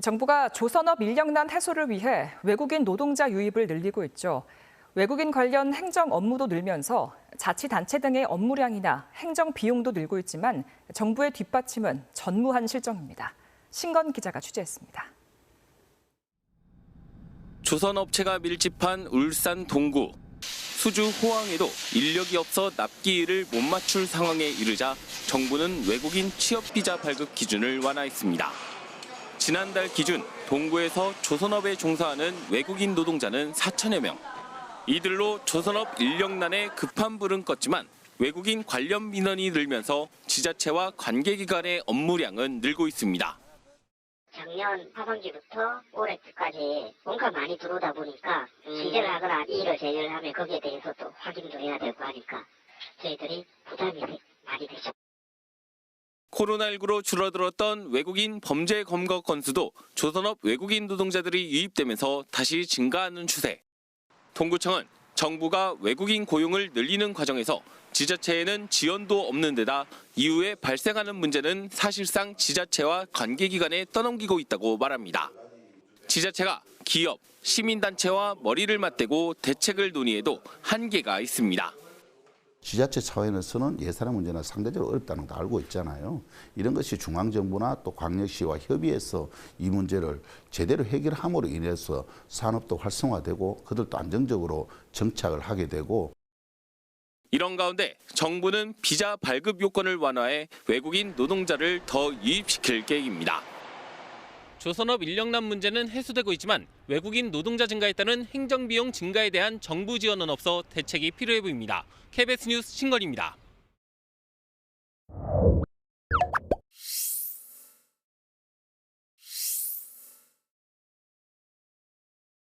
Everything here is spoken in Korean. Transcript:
정부가 조선업 인력난 해소를 위해 외국인 노동자 유입을 늘리고 있죠. 외국인 관련 행정 업무도 늘면서 자치단체 등의 업무량이나 행정 비용도 늘고 있지만 정부의 뒷받침은 전무한 실정입니다. 신건 기자가 취재했습니다. 조선업체가 밀집한 울산 동구. 수주 호황에도 인력이 없어 납기일을 못 맞출 상황에 이르자 정부는 외국인 취업비자 발급 기준을 완화했습니다. 지난달 기준 동구에서 조선업에 종사하는 외국인 노동자는 4천여 명. 이들로 조선업 인력난에 급한 불은 껐지만 외국인 관련 민원이 늘면서 지자체와 관계기관의 업무량은 늘고 있습니다. 작년 하반기부터 올해까지 뭔가 많이 들어오다 보니까 승계를 하거나 일을 제외를 하면 거기에 대해서 또 확인도 해야 되고 하니까 저희들이 부담이 되- 많이 되죠. 코로나19로 줄어들었던 외국인 범죄 검거 건수도 조선업 외국인 노동자들이 유입되면서 다시 증가하는 추세. 동구청은 정부가 외국인 고용을 늘리는 과정에서 지자체에는 지원도 없는 데다 이후에 발생하는 문제는 사실상 지자체와 관계기관에 떠넘기고 있다고 말합니다. 지자체가 기업, 시민단체와 머리를 맞대고 대책을 논의해도 한계가 있습니다. 지자체 차원에서는 예산의 문제는 상대적으로 어렵다는 거 알고 있잖아요. 이런 것이 중앙정부나 또 광역시와 협의해서 이 문제를 제대로 해결함으로 인해서 산업도 활성화되고 그들도 안정적으로 정착을 하게 되고 이런 가운데 정부는 비자 발급 요건을 완화해 외국인 노동자를 더 유입시킬 계획입니다. 조선업 인력난 문제는 해소되고 있지만 외국인 노동자 증가에 따른 행정비용 증가에 대한 정부 지원은 없어 대책이 필요해 보입니다. KBS 뉴스 신건입니다.